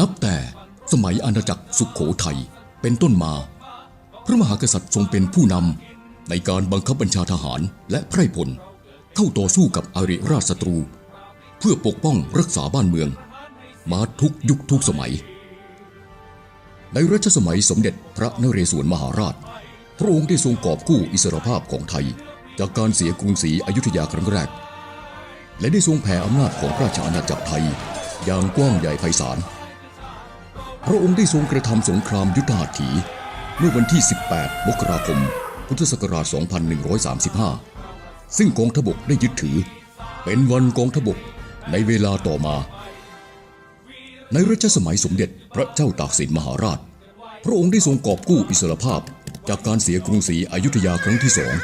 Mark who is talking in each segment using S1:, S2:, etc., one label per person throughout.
S1: นั
S2: บแต่สมัยอาณาจักรสุขโขทัยเป็นต้นมา พระมหากษัตริย์ทรงเป็นผู้นำในการบังคับบัญชาทหารและไพร่พล เข้าต่อสู้กับอาริราชศัตรู เพื่อปกป้องรักษาบ้านเมือง มาทุกยุคทุกสมัย ในรัชสมัยสมเด็จพระนเรศวรมหาราช พระองค์ได้ทรงกอบกู้อิสรภาพของไทย จากการเสียกรุงศรีอยุธยาครั้งแรก และได้ทรงแผ่อำนาจของราชอาณาจักรไทย อย่างกว้างใหญ่ไพศาล พระองค์ได้ทรงกระทำสงครามยุทธหัตถี เมื่อวันที่ 18 มกราคม พุทธศักราช 2135 ซึ่งกองทพบกได้ยึดถือ เป็นวันกองทพบกในเวลาต่อมา ในรัชสมัยสมเด็จพระเจ้าตากสินมหาราช พระองค์ได้ทรงกอบกู้อิสรภาพจากการเสียกรุงศรีอยุธยาครั้งที่สอง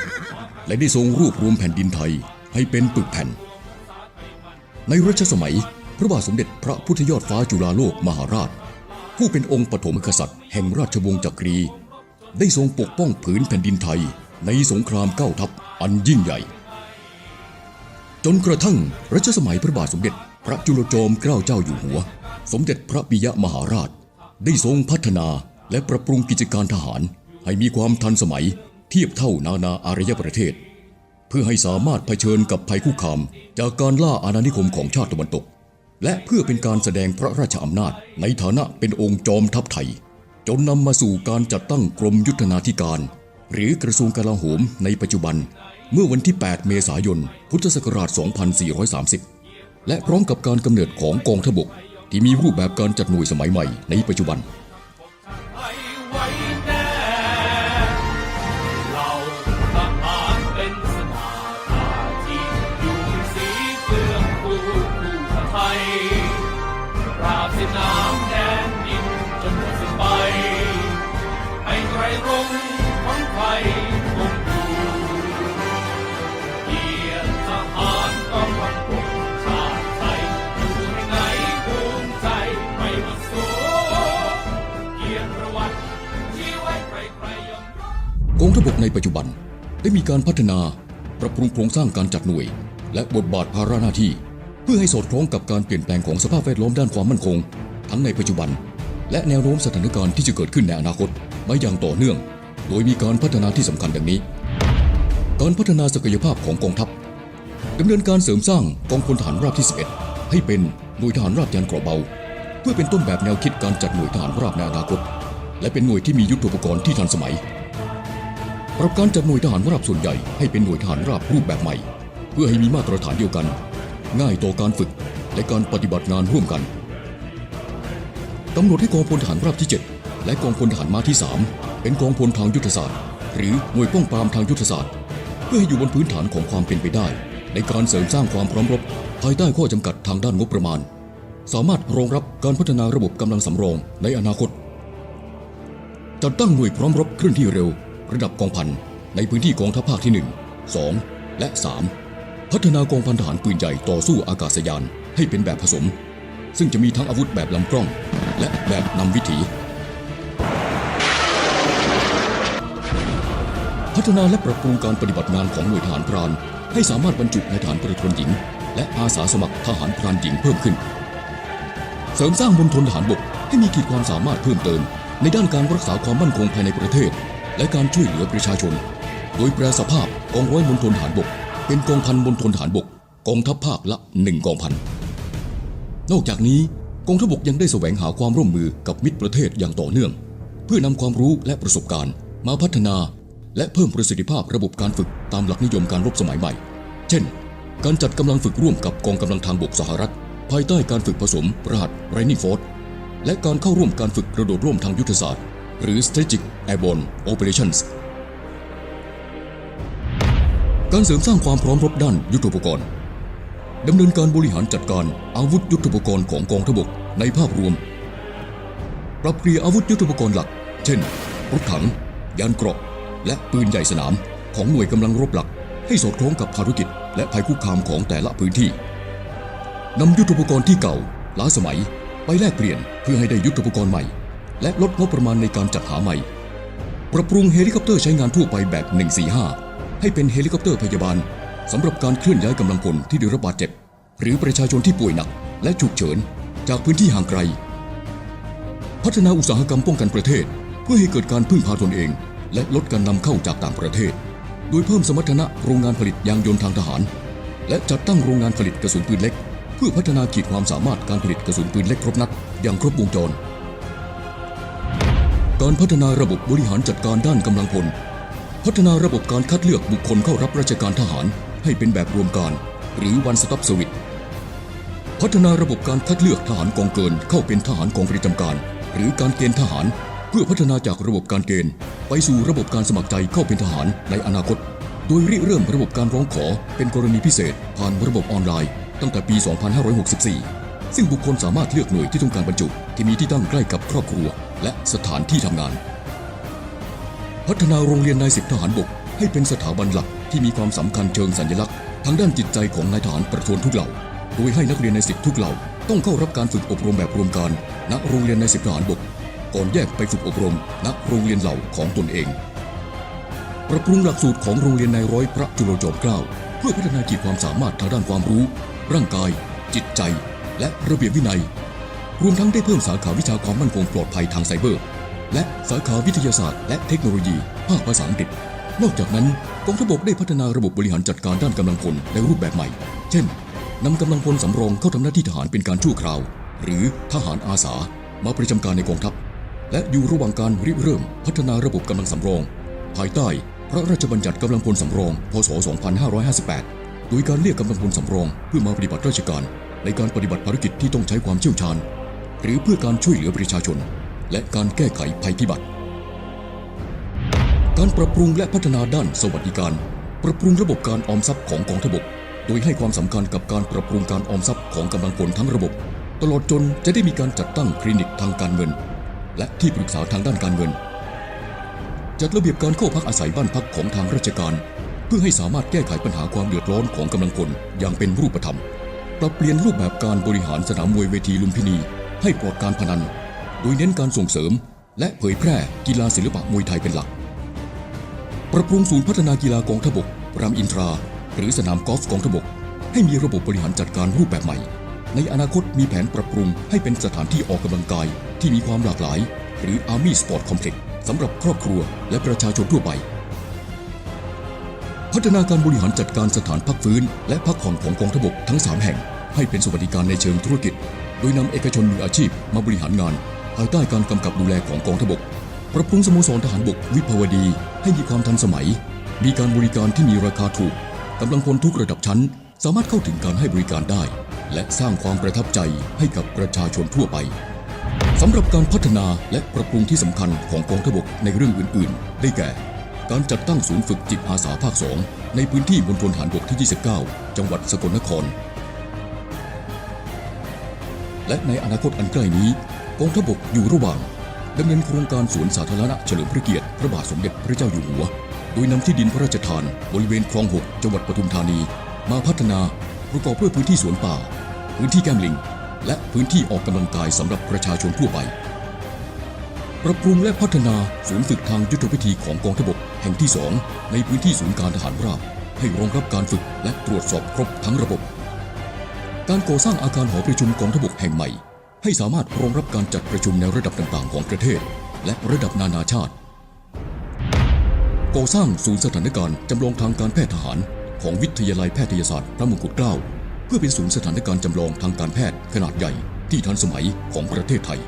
S2: และได้ทรงรวบรวมแผ่นดินไทยให้เป็นปึกแผ่น ในรัชสมัยพระบาทสมเด็จพระพุทธยอดฟ้าจุฬาโลกมหาราช ผู้เป็นองค์ปฐมกษัตริย์ แห่งราชวงศ์จักรี ได้ทรงปกป้องผืนแผ่นดินไทยในสงครามเก้าทัพอันยิ่งใหญ่ จนกระทั่งรัชสมัยพระบาทสมเด็จ พระจุลจอมเกล้าเจ้าอยู่หัว สมเด็จพระปิยมหาราช ได้ทรงพัฒนาและปรับปรุงกิจการทหาร ให้มีความทันสมัยเทียบเท่านานาอารยประเทศ เพื่อให้สามารถเผชิญกับภัยคุกคาม จากการล่าอาณานิคมของชาติตะวันตก และเพื่อเป็นการแสดงพระราชอำนาจในฐานะเป็นองค์จอมทัพไทย จนนำมาสู่การจัดตั้งกรมยุทธนาธิการ หรือกระทรวงกลาโหมในปัจจุบัน เมื่อวันที่ 8 เมษายน พุทธศักราช 2430 และพร้อมกับการกำเนิดของกองทพบกที่มีรูปแบบการจัดหน่วยสมัยใหม่ในปัจจุบัน
S1: กองทัพบกใน
S2: ปัจจุบันได้มีการพัฒนาปรับปรุงโครงสร้างการจัดหน่วย และบทบาทภาระหน้าที่ เพื่อให้สอดคล้องกับการเปลี่ยนแปลงของสภาพแวดล้อมด้านความมั่นคง ทั้งในปัจจุบัน และแนวโน้มสถานการณ์ที่จะเกิดขึ้นในอนาคตมาอย่างต่อเนื่อง โดยมีการพัฒนาที่สำคัญดังนี้ การพัฒนาศักยภาพของกองทัพดำเนินการเสริมสร้างกองพลทหารราบที่ 11 ให้เป็นหน่วยทหารราบยานเกราะเบา เพื่อเป็นต้นแบบแนวคิดการจัดหน่วยทหารราบในอนาคต และเป็นหน่วยที่มียุทธปกรณ์ที่ทันสมัย ปรับการจัดหน่วยทหารราบส่วนใหญ่ให้เป็นหน่วยทหารราบรูปแบบใหม่ เพื่อให้มีมาตรฐานเดียวกัน ง่ายต่อการฝึกและการปฏิบัติงานร่วมกันกำหนดให้กองพลทหารราบที่ 7 และกองพลทหารม้าที่ 3 เป็นกองพลทางยุทธศาสตร์ หรือหน่วยป้องปรามทางยุทธศาสตร์ เพื่อให้อยู่บนพื้นฐานของความเป็นไปได้ ในการเสริมสร้างความพร้อมรบ ภายใต้ข้อจำกัดทางด้านงบประมาณ สามารถรองรับการพัฒนาระบบกำลังสำรองในอนาคตจัดตั้งหน่วยพร้อมรบเคลื่อนที่เร็ว ระดับกองพันในพื้นที่กองทัพภาคที่ 1 2 และ 3 พัฒนากองพันทหารปืนใหญ่ต่อสู้อากาศยานให้เป็นแบบผสม ซึ่งจะมีทั้งอาวุธแบบลำกล้อง และแบบนำวิถี พัฒนาและปรับปรุงการปฏิบัติงานของหน่วยทหารพรานให้สามารถบรรจุในฐานประทนหญิง และอาสาสมัครทหารพรานหญิงเพิ่มขึ้น เสริมสร้างมณฑลทหารบกให้มีขีดความสามารถเพิ่มเติม ในด้านการรักษาความมั่นคงภายในประเทศ และการช่วยเหลือประชาชน โดยแปลสภาพกองร้อยมณฑลทหารบก เป็นกองพันมณฑลทหารบก กองทัพภาคละหนึ่งกองพัน นอกจากนี้กองทัพบกยังได้แสวงหาความร่วมมือกับมิตรประเทศอย่างต่อเนื่อง เพื่อนำความรู้และประสบการณ์ มาพัฒนา และเพิ่มประสิทธิภาพระบบการฝึกตามหลักนิยมการรบสมัยใหม่ เช่น การจัดกำลังฝึกร่วมกับกองกำลังทางบกสหรัฐ ภายใต้การฝึกผสมรหัสไรนิฟอร์ดและการเข้าร่วมการฝึกกระโดดร่วมทางยุทธศาสตร์ หรือ Strategic Airborne Operations การเสริมสร้างความพร้อมรบด้านยุทโธปกรณ์ดำเนินการบริหารจัดการอาวุธยุทโธปกรณ์ของกองทพบกในภาพรวม ปรับเปลี่ยนอาวุธยุทโธปกรณ์หลัก เช่น รถถัง ยานเกราะ และปืนใหญ่สนามของหน่วยกำลังรบหลัก ให้สอดคล้องกับภารกิจ และภัยคุกคามของแต่ละพื้นที่นำยุทโธปกรณ์ที่เก่าล้าสมัย ไปแลกเปลี่ยนเพื่อให้ได้ยุทโธปกรณ์ใหม่ และลดงบประมาณในการจัดหาใหม่ ปรับปรุงเฮลิคอปเตอร์ใช้งานทั่วไปแบบ 145 ให้เป็นเฮลิคอปเตอร์พยาบาลสำหรับการเคลื่อนย้ายกำลังพลที่ได้รับบาดเจ็บ หรือประชาชนที่ป่วยหนัก และฉุกเฉิน จากพื้นที่ห่างไกล พัฒนาอุตสาหกรรมป้องกันประเทศ เพื่อให้เกิดการพึ่งพาตนเอง และลดการนำเข้าจากต่างประเทศ โดยเพิ่มสมรรถนะโรงงานผลิตยางยนต์ทางทหาร และจัดตั้งโรงงานผลิตกระสุนปืนเล็ก เพื่อพัฒนาขีดความสามารถการผลิตกระสุนปืนเล็กครบนัดอย่างครบวงจร การพัฒนาระบบบริหารจัดการด้านกำลังพล พัฒนาระบบการคัดเลือกบุคคลเข้ารับราชการทหารให้เป็นแบบรวมการ หรือ one stop service พัฒนาระบบการคัดเลือกทหารกองเกินเข้าเป็นทหารกองประจำการ หรือการเกณฑ์ทหาร เพื่อพัฒนาจากระบบการเกณฑ์ ไปสู่ระบบการสมัครใจเข้าเป็นทหารในอนาคต โดยริเริ่มระบบการร้องขอเป็นกรณีพิเศษ ผ่านระบบออนไลน์ ตั้งแต่ปี 2564 ซึ่งบุคคลสามารถเลือกหน่วยที่ต้องการบรรจุ ที่มีที่ตั้งใกล้กับครอบครัว และสถานที่ทำงาน พัฒนาโรงเรียนนายสิบทหารบก ให้เป็นสถาบันหลักที่มีความสำคัญเชิงสัญลักษณ์ทางด้านจิตใจของนายทหารประทวนทุกเหล่า โดยให้นักเรียนในสิบทุกเหล่าต้องเข้ารับการฝึกอบรมแบบรวมการณโรงเรียนในสิบทหารบก ก่อนแยกไปฝึกอบรมณโรงเรียนเหล่าของตนเอง ปรับปรุงหลักสูตรของโรงเรียนนายร้อยพระจุลจอมเกล้าเพื่อพัฒนาขีดความสามารถทางด้านความรู้ ร่างกาย จิตใจ และระเบียบวินัย รวมทั้งได้เพิ่มสาขาวิชาความมั่นคงปลอดภัยทางไซเบอร์ และสาขาวิทยาศาสตร์และเทคโนโลยีภาคภาษาอังกฤษ นอกจากนั้นกองทัพบกได้พัฒนาระบบบริหารจัดการด้านกำลังพลในรูปแบบใหม่ เช่นนำกำลังพลสำรองเข้าทำหน้าที่ทหารเป็นการชั่วคราว หรือทหารอาสา มาประจำการในกองทัพ และอยู่ระหว่างการริเริ่ม พัฒนาระบบกำลังสำรอง ภายใต้พระราชบัญญัติกำลังพลสำรอง พศ 2558 โดยการเรียกกำลังพลสำรองเพื่อมาปฏิบัติราชการ ในการปฏิบัติภารกิจที่ต้องใช้ความเชี่ยวชาญ หรือเพื่อการช่วยเหลือประชาชน และการแก้ไขภัยพิบัติ การปรับปรุงและพัฒนาด้านสวัสดิการ ปรับปรุงระบบการออมทรัพย์ของกองทพบก โดยให้ความสำคัญกับการปรับปรุงการออมทรัพย์ของกำลังพลทั้งระบบ ตลอดจนจะได้มีการจัดตั้งคลินิกทางการเงิน และที่ปรึกษาทางด้านการเงิน จัดระเบียบการเข้าพักอาศัยบ้านพักของทางราชการ เพื่อให้สามารถแก้ไขปัญหาความเดือดร้อนของกำลังพลอย่างเป็นรูปธรรมปรับเปลี่ยนรูปแบบการบริหารสนามมวยเวทีลุมพินี ให้ปลอดการพนัน โดยเน้นการส่งเสริม และเผยแพร่กีฬาศิลปะมวยไทยเป็นหลัก ปรับปรุงศูนย์พัฒนากีฬากองทบกรามอินทรา หรือสนามกอล์ฟกองทบก ให้มีระบบบริหารจัดการรูปแบบใหม่ ในอนาคตมีแผนปรับปรุงให้เป็นสถานที่ออกกำลังกายที่มีความหลากหลาย หรือ Army Sport Complex สำหรับครอบครัวและประชาชนทั่วไป พัฒนาการบริหารจัดการสถานพักฟื้น และพักผ่อนของกองทบกทั้ง 3 แห่ง ให้เป็นสวัสดิการในเชิงธุรกิจ โดยนำเอกชนมืออาชีพมาบริหารงาน ภายใต้การกำกับดูแลของกองทบก ปรับปรุงสโมสรทหารบกวิภาวดี ให้มีความทันสมัย มีการบริการที่มีราคาถูกกำลังพลทุกระดับชั้น สามารถเข้าถึงการให้บริการได้ และสร้างความประทับใจให้กับประชาชนทั่วไปสำหรับการพัฒนาและปรับปรุงที่สำคัญของกองทบกในเรื่องอื่น ๆ ได้แก่ การจัดตั้งศูนย์ฝึกจิตอาสาภาค 2 ในพื้นที่มณฑลฐานบกที่ 29 จังหวัดสกลนคร และในอนาคตอันใกล้นี้กองทัพบกอยู่ระหว่างดำเนินโครงการสวนสาธารณะเฉลิมพระเกียรติพระบาทสมเด็จพระเจ้าอยู่หัว โดยนำที่ดินพระราชทานบริเวณคลอง6จังหวัดปทุมธานี มาพัฒนาประกอบด้วยพื้นที่สวนป่า พื้นที่แก้มลิง และพื้นที่ออกกำลังกายสำหรับประชาชนทั่วไป ปรับปรุงและพัฒนาศูนย์ฝึกทางยุทธวิธีของกองทพบกแห่งที่ 2 ในพื้นที่ศูนย์การทหารราบให้รองรับการฝึกและตรวจสอบครบทั้งระบบ การก่อสร้างอาคารหอประชุมกองทบกแห่งใหม่ ให้สามารถรองรับการจัดประชุมในระดับต่างๆ ของประเทศ และระดับนานาชาติ ก่อสร้างศูนย์สถานการณ์จำลองทางการแพทย์ทหาร ของวิทยาลัยแพทยศาสตร์พระมงกุฎเกล้าเพื่อเป็นศูนย์สถานการณ์จำลองทางการแพทย์ขนาดใหญ่ที่ทันสมัยของประเทศไทย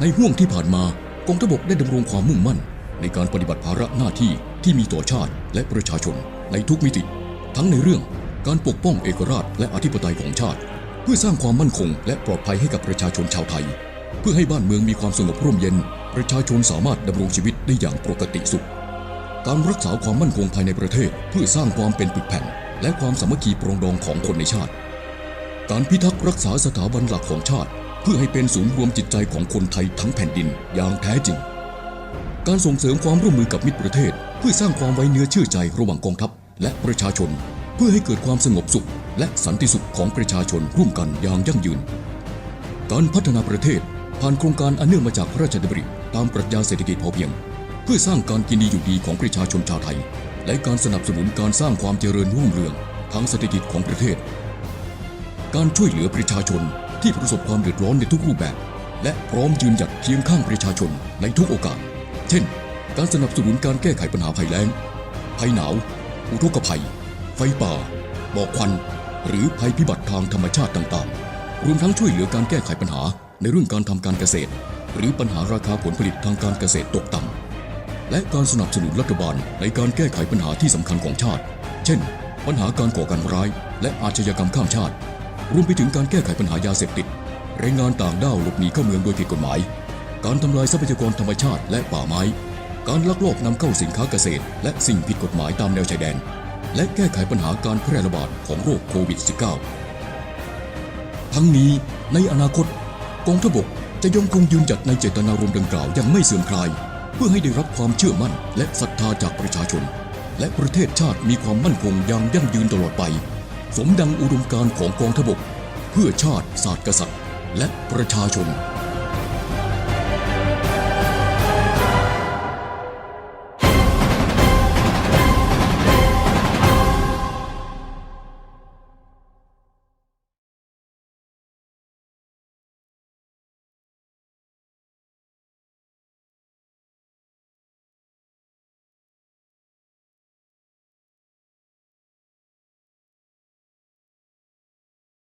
S2: ในห่วงที่ผ่านมากองทบกได้ดำรงความมุ่งมั่น ในการปฏิบัติภาระหน้าที่ที่มีต่อชาติและประชาชนในทุกมิติ ทั้งในเรื่อง การปกป้องเอกราชและอธิปไตยของชาติ เพื่อสร้างความมั่นคง และปลอดภัยให้กับประชาชนชาวไทย เพื่อให้บ้านเมืองมีความสงบร่มเย็น ประชาชนสามารถดำรงชีวิตได้อย่างปกติสุข การรักษาความมั่นคงภายในประเทศ เพื่อสร้างความเป็นปึกแผ่น และความสามัคคีปรองดองของคนในชาติ การพิทักษ์รักษาสถาบันหลักของชาติ เพื่อให้เป็นศูนย์รวมจิตใจของคนไทยทั้งแผ่นดินอย่างแท้จริงการส่งเสริมความร่วมมือกับมิตรประเทศ เพื่อสร้างความไว้เนื้อเชื่อใจระหว่างกองทัพ และประชาชน เพื่อให้เกิดความสงบสุข และสันติสุขของประชาชนร่วมกันอย่างยั่งยืน การพัฒนาประเทศผ่านโครงการอันเนื่องมาจากพระราชดำริตามปรัชญาเศรษฐกิจพอเพียง เพื่อสร้างการกินดีอยู่ดีของประชาชนชาวไทย และการสนับสนุนการสร้างความเจริญรุ่งเรืองทางเศรษฐกิจของประเทศ การช่วยเหลือประชาชนที่ประสบความเดือดร้อนในทุกรูปแบบ และพร้อมยืนหยัดเคียงข้างประชาชนในทุกโอกาส เช่น การสนับสนุนการแก้ไขปัญหาภัยแล้ง ภัยหนาว อุทกภัย ไฟป่าหมอกควัน หรือภัยพิบัติทางธรรมชาติต่างๆ รวมทั้งช่วยเหลือการแก้ไขปัญหาในเรื่องการทำการเกษตร หรือปัญหาราคาผลผลิตทางการเกษตรตกต่ำและการสนับสนุนรัฐบาลในการแก้ไขปัญหาที่สำคัญของชาติ เช่น ปัญหาการก่อการร้าย และอาชญากรรมข้ามชาติ รวมไปถึงการแก้ไขปัญหายาเสพติดแรงงานต่างด้าวหลบหนีเข้าเมืองโดยผิดกฎหมาย การทำลายทรัพยากรธรรมชาติและป่าไม้ การลักลอบนำเข้าสินค้าเกษตร และสิ่งผิดกฎหมายตามแนวชายแดน และแก้ไขปัญหาการแพร่ระบาดของโรคโควิด -19 ทั้งนี้ในอนาคตกองทัพบกจะยังคงยืนหยัดในเจตนารมณ์ดังกล่าวอย่างไม่เสื่อมคลาย เพื่อให้ได้รับความเชื่อมั่นและศรัทธาจากประชาชน และประเทศชาติมีความมั่นคงอย่างยั่งยืนตลอดไป สมดังอุดมการณ์ของกองทัพบก เพื่อชาติศาสตร์กษัตริย์ และประชาชน